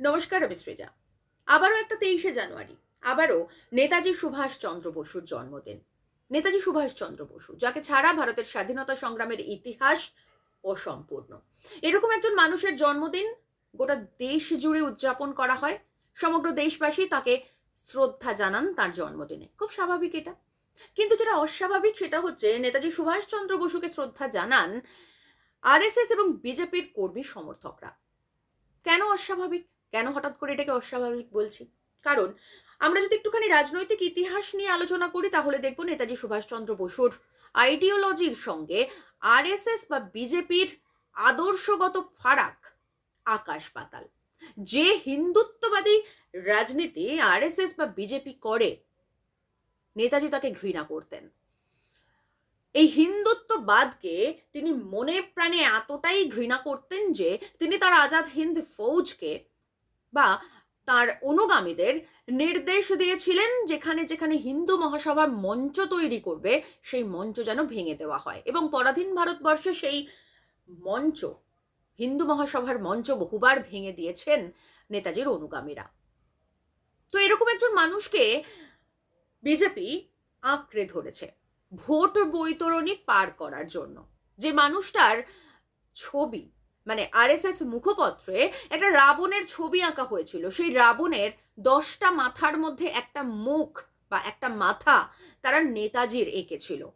নমস্কার, আমি সৃজা। আবারও একটা তেইশে জানুয়ারি। আবারও নেতাজি সুভাষ চন্দ্র বসুর জন্মদিন। নেতাজি সুভাষ চন্দ্র বসু, যাকে ছাড়া ভারতের স্বাধীনতা সংগ্রামের ইতিহাস অসম্পূর্ণ। এরকম একজন মানুষের জন্মদিন গোটা দেশ জুড়ে উদযাপন করা হয়। সমগ্র দেশবাসী তাকে শ্রদ্ধা জানান তার জন্মদিনে। খুব স্বাভাবিক এটা। কিন্তু যেটা অস্বাভাবিক সেটা হচ্ছে, নেতাজি সুভাষচন্দ্র বসুকে শ্রদ্ধা জানান আরএসএস এবং বিজেপির কর্মী সমর্থকরা। কেন অস্বাভাবিক? কেন হঠাৎ করে এটাকে অস্বাভাবিক বলছি? কারণ আমরা যদি একটুখানি রাজনৈতিক ইতিহাস নিয়ে আলোচনা করি, তাহলে দেখব নেতাজি সুভাষচন্দ্র বসুর আইডিওলজির সঙ্গে আরএসএস বা বিজেপির আদর্শগত ফারাক আকাশ পাতাল। যে হিন্দুত্ববাদী রাজনীতি আরএসএস বা বিজেপি করে, নেতাজি তাকে ঘৃণা করতেন। এই হিন্দুত্ববাদকে তিনি মনে প্রাণে এতটাই ঘৃণা করতেন যে তিনি তার আজাদ হিন্দ ফৌজকে বা তার অনুগামীদের নির্দেশ দিয়েছিলেন যেখানে যেখানে হিন্দু মহাসভার মঞ্চ তৈরি করবে, সেই মঞ্চ যেন ভেঙে দেওয়া হয়। এবং পরাধীন ভারতবর্ষে সেই মঞ্চ, হিন্দু মহাসভার মঞ্চ বহুবার ভেঙে দিয়েছেন নেতাজির অনুগামীরা। তো এরকম একজন মানুষকে বিজেপি আঁকড়ে ধরেছে ভোট বৈতরণী পার করার জন্য। যে মানুষটার ছবি মানে আরএসএস মুখপত্রে একটা রাবণের ছবি আঁকা হয়েছিল। সেই রাবণের দশটা মাথার মধ্যে একটা মুখ বা একটা মাথা তারা নেতাজির এঁকেছিল।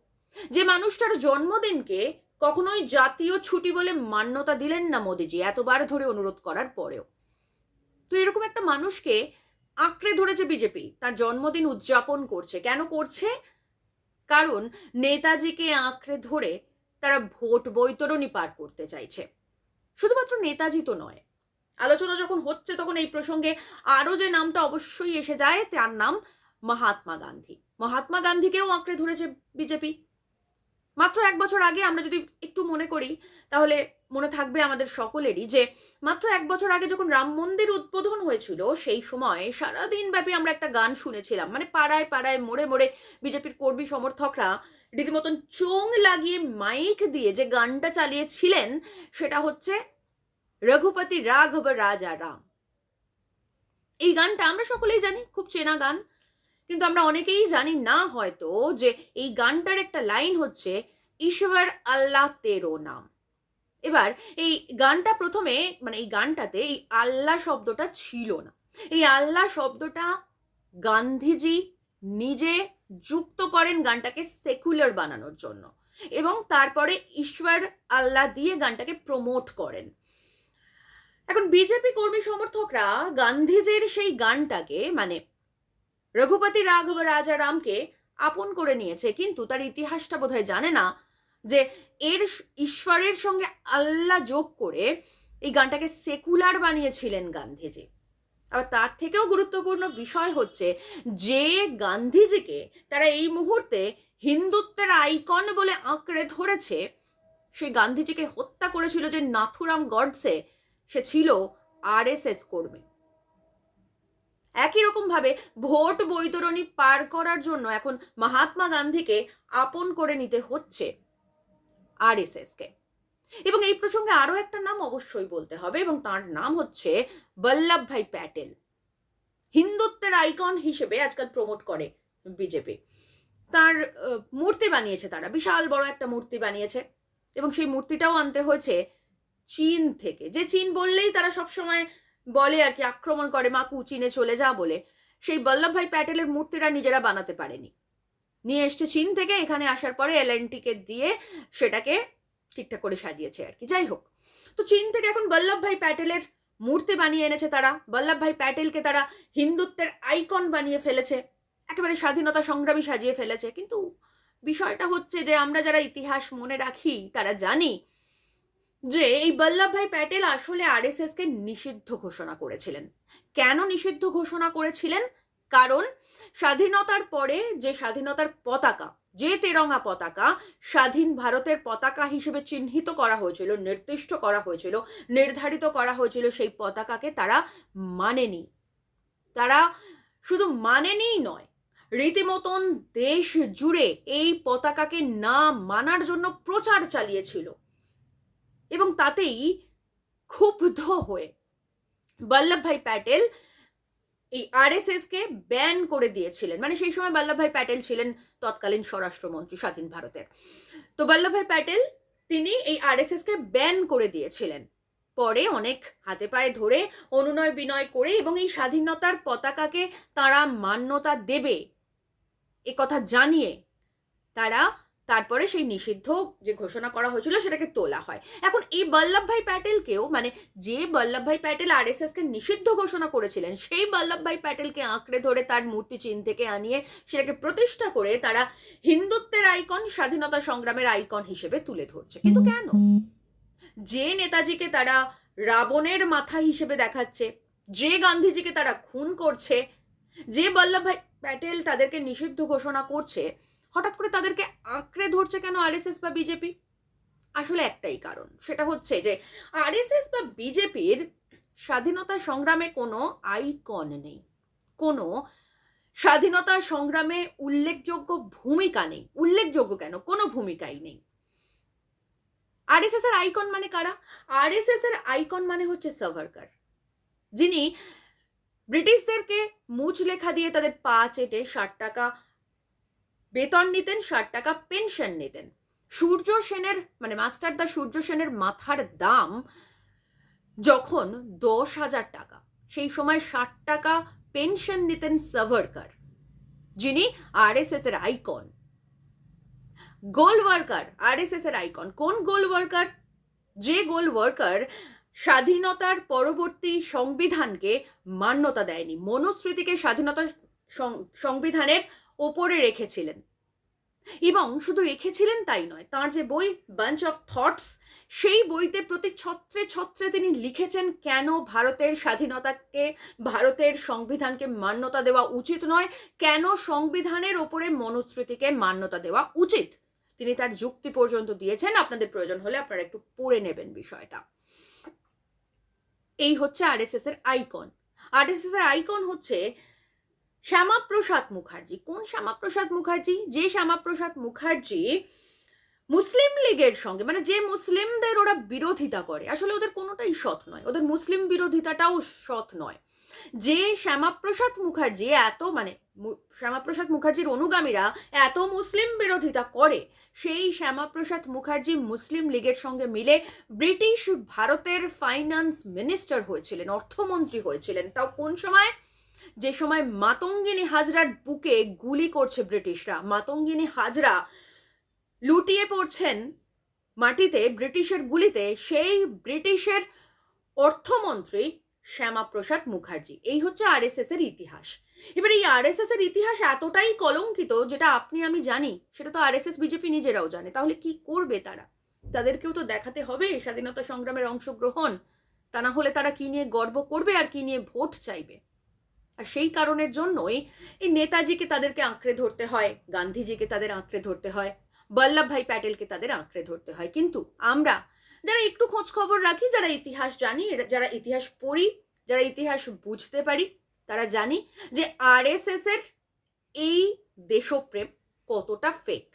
যে মানুষটার জন্মদিনকে কখনোই জাতীয় ছুটি বলে মান্যতা দিলেন না মোদিজি, এতবার ধরে অনুরোধ করার পরেও। তো এরকম একটা মানুষকে আঁকড়ে ধরেছে বিজেপি তার জন্মদিন উদযাপন করছে। কেন করছে? কারণ নেতাজিকে আঁকড়ে ধরে তারা ভোট বৈতরণী পার করতে চাইছে। শুধুমাত্র নেতাজি তো নয়। আলোচনা যখন হচ্ছে তখন এই প্রসঙ্গে আরও যে নামটা অবশ্যই এসে যায় তার নাম মহাত্মা গান্ধী। মহাত্মা গান্ধীকেও আঁকড়ে ধরেছে বিজেপি। মাত্র এক বছর আগে আমরা যদি একটু মনে করি, তাহলে মনে থাকবে আমাদের সকলেরই যে মাত্র এক বছর আগে যখন রাম মন্দির উদ্বোধন হয়েছিল, সেই সময় সারাদিন ব্যাপী আমরা একটা গান শুনেছিলাম। মানে পাড়ায় পাড়ায় মোড়ে মোড়ে বিজেপির কর্মী সমর্থকরা রীতিমতন চোং লাগিয়ে মাইক দিয়ে যে গানটা চালিয়েছিলেন, সেটা হচ্ছে রঘুপতি রাঘব রাজা রাম। এই গানটা আমরা সকলেই জানি, খুব চেনা গান, কিন্তু আমরা অনেকেই জানি না হয়তো যে এই গানটার একটা লাইন হচ্ছে, ঈশ্বর আল্লাহ তেরো নাম। এবার এই গানটা প্রথমে মানে এই গানটাতে এই আল্লাহ শব্দটা ছিল না। এই আল্লাহ শব্দটা গান্ধীজি নিজে যুক্ত করেন গানটাকে সেকুলার বানানোর জন্য এবং তারপরে ঈশ্বর আল্লাহ দিয়ে গানটাকে প্রমোট করেন। এখন বিজেপি কর্মী সমর্থকরা গান্ধীজির সেই গানটাকে মানে রঘুপতি রাঘব রাজা রামকে আপন করে নিয়েছে। কিন্তু তার ইতিহাসটা বোধহয় জানে না যে এর ঈশ্বরের সঙ্গে আল্লাহ যোগ করে এই গানটাকে সেকুলার বানিয়েছিলেন গান্ধীজি। আবার তার থেকেও গুরুত্বপূর্ণ বিষয় হচ্ছে যে গান্ধীজিকে তারা এই মুহূর্তে হিন্দুত্বের আইকন বলে আঁকড়ে ধরেছে, সেই গান্ধীজিকে হত্যা করেছিল যে নাথুরাম গডসে সে ছিল আরএসএস কর্মী। একই রকমভাবে ভোট বৈতরণী পার করার জন্য এখন মহাত্মা গান্ধীকে আপন করে নিতে হচ্ছে আরএসএসকে। এবং এই প্রসঙ্গে আরও একটা নাম অবশ্যই বলতে হবে এবং তার নাম হচ্ছে বল্লভ ভাই প্যাটেল। হিন্দুত্বের আইকন হিসেবে আজকাল প্রমোট করে বিজেপি। তার মূর্তি বানিয়েছে তারা। বিশাল বড় একটা মূর্তি বানিয়েছে। এবং সেই মূর্তিটাও আনতে হয়েছে চীন থেকে। যে চীন বললেই তারা সবসময় বলে আর কি, আক্রমণ করে মাকু চীনে চলে যা বলে। সেই বল্লভভাই প্যাটেলের মূর্তিরা নিজেরা বানাতে পারেনি। নিয়ে এসছে চীন থেকে, এখানে আসার পরে এলএনটিকে দিয়ে সেটাকে ঠিকঠাক করে সাজিয়েছে আর কি। যাই হোক, তো চীন থেকে এখন বল্লভভাই প্যাটেলের মূর্তি বানিয়ে এনেছে তারা। বল্লভভাই প্যাটেলকে তারা হিন্দুত্বের আইকন বানিয়ে ফেলেছে। একেবারে স্বাধীনতা সংগ্রামী সাজিয়ে ফেলেছে। কিন্তু বিষয়টা হচ্ছে যে আমরা যারা ইতিহাস মনে রাখি, তারা জানি যে এই বল্লভভাই প্যাটেল আসলে আরএসএসকে নিষিদ্ধ ঘোষণা করেছিলেন। কেন নিষিদ্ধ ঘোষণা করেছিলেন? কারণ স্বাধীনতার পরে যে স্বাধীনতার পতাকা, যে তেরঙ্গা পতাকা স্বাধীন ভারতের পতাকা হিসেবে চিহ্নিত করা হয়েছিল, নির্দিষ্ট করা হয়েছিল, নির্ধারিত করা হয়েছিল, সেই পতাকাকে তারা মানেনি। তারা শুধু মানেনি নয়, রীতিমতন দেশ জুড়ে এই পতাকাকে না মানার জন্য প্রচার চালিয়েছিল। এবং তাতেই ক্ষুব্ধ হয়ে বল্লভভাই প্যাটেল এই আরএসএসকে ব্যান করে দিয়েছিলেন। মানে সেই সময় বল্লভভাই প্যাটেল ছিলেন তৎকালীন স্বরাষ্ট্রমন্ত্রী স্বাধীন ভারতের। তো বল্লভভাই প্যাটেল, তিনি এই আরএসএসকে ব্যান করে দিয়েছিলেন। পরে অনেক হাতে পায়ে ধরে অনুনয় বিনয় করে এবং এই স্বাধীনতার পতাকাকে তারা মান্যতা দেবে, এ কথা জানিয়ে তারা তারপরে সেই নিষিদ্ধ যে ঘোষণা করা হয়েছিল সেটাকে তোলা হয়। এখন এই বল্লভভাই প্যাটেলকেও মানে যে বল্লভভাই প্যাটেল আর এস কে নিষিদ্ধ ঘোষণা করেছিলেন, সেই বল্লভভাই প্যাটেলকে আঁকড়ে ধরে তার মূর্তি চীন থেকে আনিয়ে সেটাকে প্রতিষ্ঠা করে তারা হিন্দুত্বের আইকন, স্বাধীনতা সংগ্রামের আইকন হিসেবে তুলে ধরছে। কিন্তু কেন? যে নেতাজিকে তারা রাবণের মাথা হিসেবে দেখাচ্ছে, যে গান্ধীজিকে তারা খুন করছে, যে বল্লভভাই প্যাটেল তাদেরকে নিষিদ্ধ ঘোষণা করছে হঠাৎ করে তাদেরকে আঁকড়ে ধরছে কেন আরএসএস বা বিজেপি? আসলে একটাই কারণ, সেটা হচ্ছে যে আরএসএস বা বিজেপির স্বাধীনতা সংগ্রামে কোনো আইকন নেই। কোনো স্বাধীনতা সংগ্রামে উল্লেখযোগ্য ভূমিকা নেই। উল্লেখযোগ্য কেন? কোনো ভূমিকাই নেই। আরএসএস এর আইকন মানে কারা? আরএসএস এর আইকন মানে হচ্ছে সাভারকার। যিনি ব্রিটিশদেরকে মুচ লেখা দিয়ে তাদের পা চেটে ষাট টাকা বেতন নিতেন, ষাট টাকা পেনশন নিতেন। সূর্য সেনের মানে মাস্টার দা সূর্য সেনের মাথার দাম যখন দশ হাজার টাকা, সেই সময় ষাট টাকা পেনশন নিতেন সাভারকার, যিনি আরএসএস এর আইকন গোল ওয়ার্কার আরএসএস এর আইকন কোন গোল ওয়ার্কার যে গোল ওয়ার্কার স্বাধীনতার পরবর্তী সংবিধানকে মান্যতা দেয়নি মনুস্মৃতিকে স্বাধীনতা সংবিধানের ওপরে রেখেছিলেন। এবং শুধু রেখেছিলেন তাই নয়, তার যে বই বাঞ্চ অফ থটস সেই বইতে প্রতি ছত্রে ছত্রে তিনি লিখেছেন কেন ভারতের স্বাধীনতাকে, ভারতের সংবিধানকে মান্যতা দেওয়া উচিত নয়, কেন সংবিধানের ওপরে মনুস্মৃতিকে মান্যতা দেওয়া উচিত। তিনি তার যুক্তি পর্যন্ত দিয়েছেন, আপনাদের প্রয়োজন হলে আপনারা একটু পড়ে নেবেন বিষয়টা। এই হচ্ছে আরএসএস এর আইকন আরএসএস এর আইকন হচ্ছে শ্যামাপ্রসাদ মুখার্জি। কোন শ্যামাপ্রসাদ মুখার্জি? যে শ্যামাপ্রসাদ মুখার্জি মুসলিম লীগের সঙ্গে মানে যে মুসলিমদের ওরা বিরোধিতা করে, আসলে ওদের কোনোটাই সৎ নয়। ওদের মুসলিম বিরোধিতাটাও সৎ নয়। যে শ্যামাপ্রসাদ মুখার্জি এত মানে শ্যামাপ্রসাদ মুখার্জির অনুগামীরা এত মুসলিম বিরোধিতা করে, সেই শ্যামাপ্রসাদ মুখার্জি মুসলিম লীগের সঙ্গে মিলে ব্রিটিশ ভারতের ফাইন্যান্স মিনিস্টার হয়েছিলেন, অর্থমন্ত্রী হয়েছিলেন। তাও কোন সময়? যে সময় মাতঙ্গিনী হাজরার বুকে গুলি করছে ব্রিটিশরা। মাতঙ্গিনী হাজরা লুটিয়ে পড়ছেন মাটিতে ব্রিটিশের গুলিতে। সেই ব্রিটিশের অর্থমন্ত্রী শ্যামাপ্রসাদ মুখার্জি। এই হচ্ছে আরএসএস এর ইতিহাস। এবার এই আরএসএস এর ইতিহাস এতটাই কলঙ্কিত যেটা আপনি, আমি জানি, সেটা তো আরএসএস, বিজেপি নিজেরাও জানে। তাহলে কি করবে তারা? তাদেরকেও তো দেখাতে হবে স্বাধীনতা সংগ্রামের অংশগ্রহণ। তা না হলে তারা কি নিয়ে গর্ব করবে আর কি নিয়ে ভোট চাইবে? আর সেই কারণের জন্যই এই নেতাজিকে তাদেরকে আঁকড়ে ধরতে হয়, গান্ধীজিকে তাদের আঁকড়ে ধরতে হয়, বল্লভভাই প্যাটেলকে তাদের আঁকড়ে ধরতে হয়। কিন্তু আমরা যারা একটু খোঁজ খবর রাখি, যারা ইতিহাস জানি যারা ইতিহাস পড়ি, যারা ইতিহাস বুঝতে পারি, তারা জানি যে আরএসএস এর এই দেশপ্রেম কতটা ফেক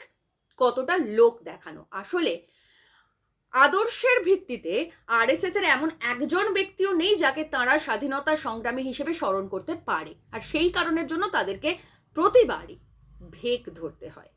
কতটা লোক দেখানো। আসলে আদর্শের ভিত্তিতে আরএসএস এর এমন একজন ব্যক্তিও নেই যাকে তারা স্বাধীনতা সংগ্রামী হিসেবে স্মরণ করতে পারে। আর সেই কারণের জন্য তাদেরকে প্রতিবারই ভেক ধরতে হয়।